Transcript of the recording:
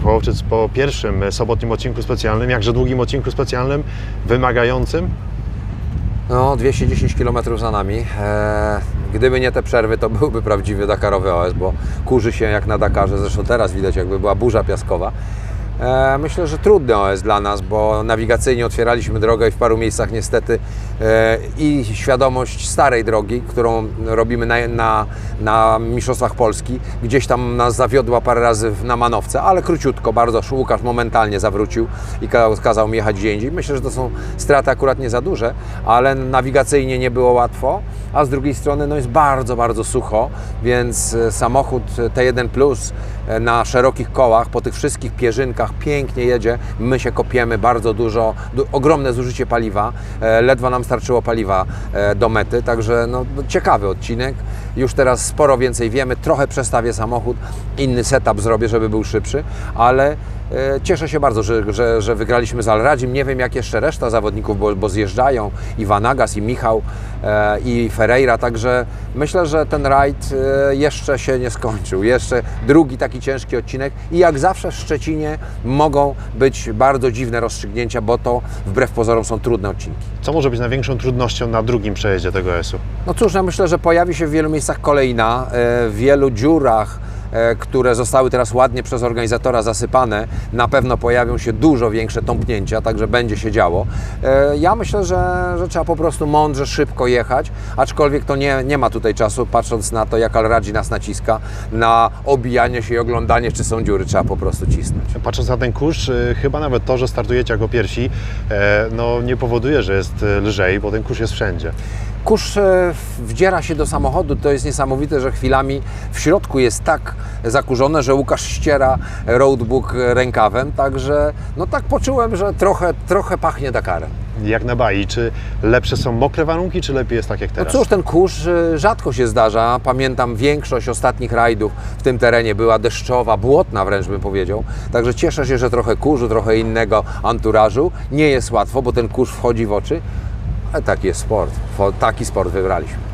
Hołowczyc po pierwszym e, sobotnim odcinku specjalnym, jakże długim odcinku specjalnym, wymagającym. No, 210 km za nami. Eee, gdyby nie te przerwy, to byłby prawdziwy Dakarowy OS, bo kurzy się jak na Dakarze. Zresztą teraz widać, jakby była burza piaskowa. Eee, myślę, że trudny OS dla nas, bo nawigacyjnie otwieraliśmy drogę i w paru miejscach niestety e, i świadomość starej drogi, którą robimy na, na, na Mistrzostwach Polski, gdzieś tam nas zawiodła parę razy na manowce, ale króciutko, bardzo. Łukasz momentalnie zawrócił i ka- kazał mi jechać gdzie indziej. Myślę, że to są straty akurat nie za duże, ale nawigacyjnie nie było łatwo, a z drugiej strony no jest bardzo, bardzo sucho, więc e, samochód T1 Plus e, na szerokich kołach, po tych wszystkich pierzynkach pięknie jedzie. My się kopiemy bardzo dużo, du- ogromne zużycie paliwa. E, Ledwo nam starczyło paliwa e, do mety, także no, no, ciekawy odcinek. Już teraz sporo więcej wiemy, trochę przestawię samochód, inny setup zrobię, żeby był szybszy, ale cieszę się bardzo, że, że, że wygraliśmy z Alradzim. Nie wiem jak jeszcze reszta zawodników, bo, bo zjeżdżają i Vanagas, i Michał, e, i Ferreira, także myślę, że ten rajd e, jeszcze się nie skończył. Jeszcze drugi taki ciężki odcinek i jak zawsze w Szczecinie mogą być bardzo dziwne rozstrzygnięcia, bo to wbrew pozorom są trudne odcinki. Co może być największą trudnością na drugim przejeździe tego S-u? No cóż, ja myślę, że pojawi się w wielu miejscach kolejna, e, w wielu dziurach, e, które zostały teraz ładnie przez organizatora zasypane, na pewno pojawią się dużo większe tąpnięcia, także będzie się działo. E, Ja myślę, że, że trzeba po prostu mądrze, szybko jechać, aczkolwiek to nie, nie ma tutaj czasu, patrząc na to, jak Alradzi nas naciska, na obijanie się i oglądanie, czy są dziury, trzeba po prostu cisnąć. Patrząc na ten kurz, y, chyba nawet to, że startujecie jako pierwsi, e, no nie powoduje, że jest e, lżej, bo ten kurz jest wszędzie. Kurz e, wdziera się do samochodu, to jest niesamowite, że chwilami w środku jest tak zakurzone, że Łukasz ściera roadbook rękawem, także no tak poczułem, że trochę, trochę pachnie Dakarem. Jak na bai, czy lepsze są mokre warunki, czy lepiej jest tak jak No teraz? cóż, ten kurz e, rzadko się zdarza. Pamiętam większość ostatnich rajdów w tym terenie była deszczowa, błotna wręcz bym powiedział. Także cieszę się, że trochę kurzu, trochę innego anturażu. Nie jest łatwo, bo ten kurz wchodzi w oczy, taki jest sport. Taki sport wybraliśmy.